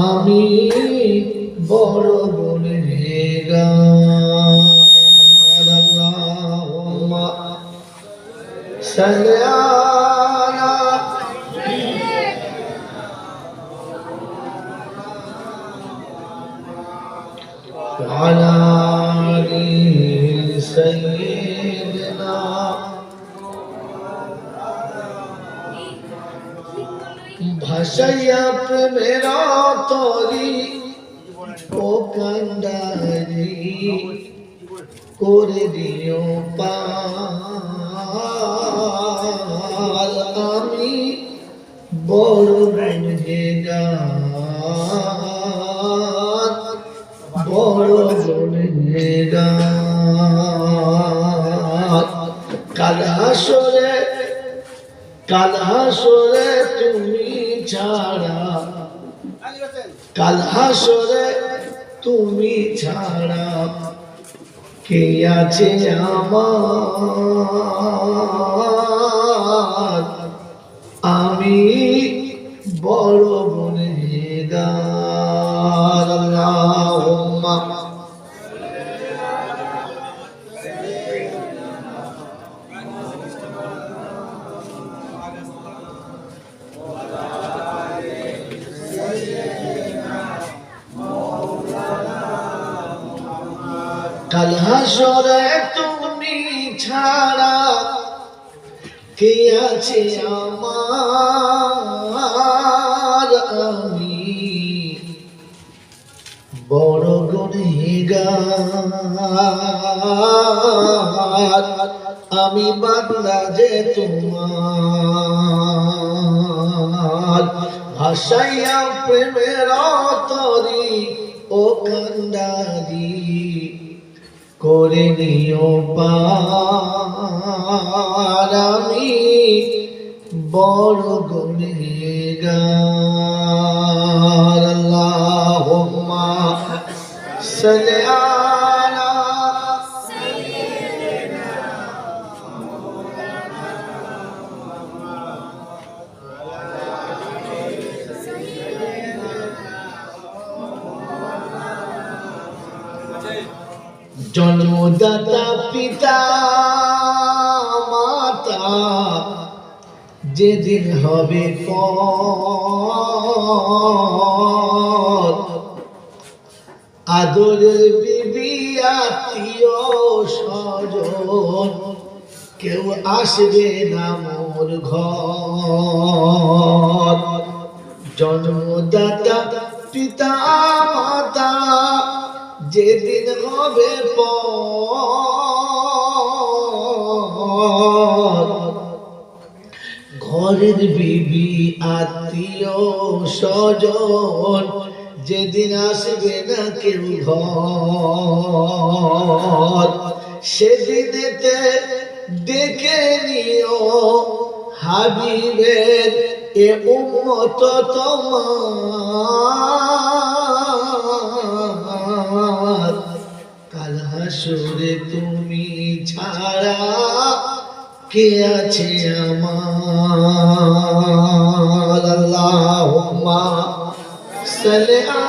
আমি বড় বলে আল্লাহুম্মা সাল্লি আলা ভাসাইয়া প্রেমের তরি, ও কান্ডারি করে দিও পাল। আমি বড় গুণগার বড় গুণগার কাল হাসরে কাল হাসরে তুমি ছাড়া। কাল হাসরে তুমি ছাড়া কে আছে আমার? আমি বড় গুনেগার আল্লাহুম্মা কাল হাসরে তুমি ছাড়া। কে আছে আমার আমি? বড় গুণগার। আমি বাংলা যে তোমার। ভাষাইয়া প্রেমের তরি ও কান্ডারি। করে নিও পার আমি বড় গুনেগার আল্লাহুম্মা সাল্লি জন্মদাতা পিতা, মাতা, যেদিন হবে আদরের বিবি, আত্মীয়, স্বজন, কেউ আসবে না মোর ঘর। জন্মদাতা পিতা, মাতা যেদিন হবে ঘরের বিবি, আত্মীয়, স্বজন, যেদিন আসবে না কেউ ঘর, সেদিনেতে ডেকে নিও হাবিবের এ উম্মত তোমার। হাসরে তুমি ছাড়া কে আছে আমার? আল্লাহুম্মা সাল্লি আলা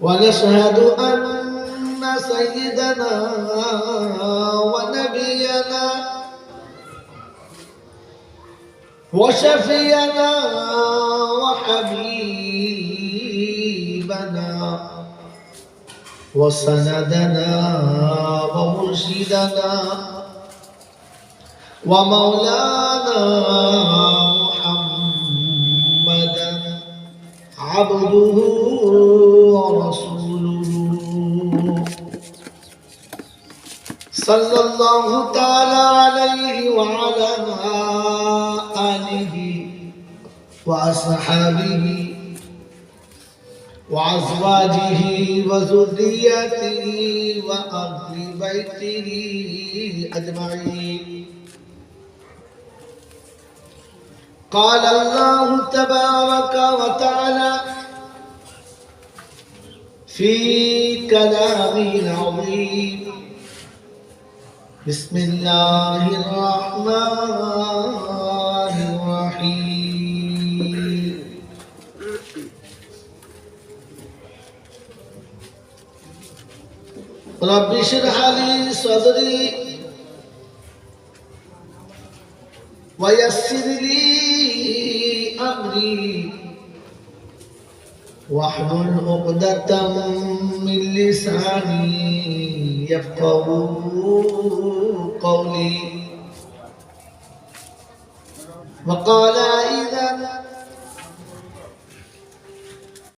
ونشهد أن سيدنا ونبينا وشفينا وحبيبنا وسندنا ومرشدنا ومولانا عبده ورسوله. صلى الله تعالى عليه وعلى آله وأصحابه وأزواجه وذريته وأهل بيته أجمعين. قال الله تبارك وتعالى في كلامه العظيم بسم الله الرحمن الرحيم. رب اشرح لي صدري ويسر لي أمري. واحلل عقدة من لساني يفقه قولي. وقال إن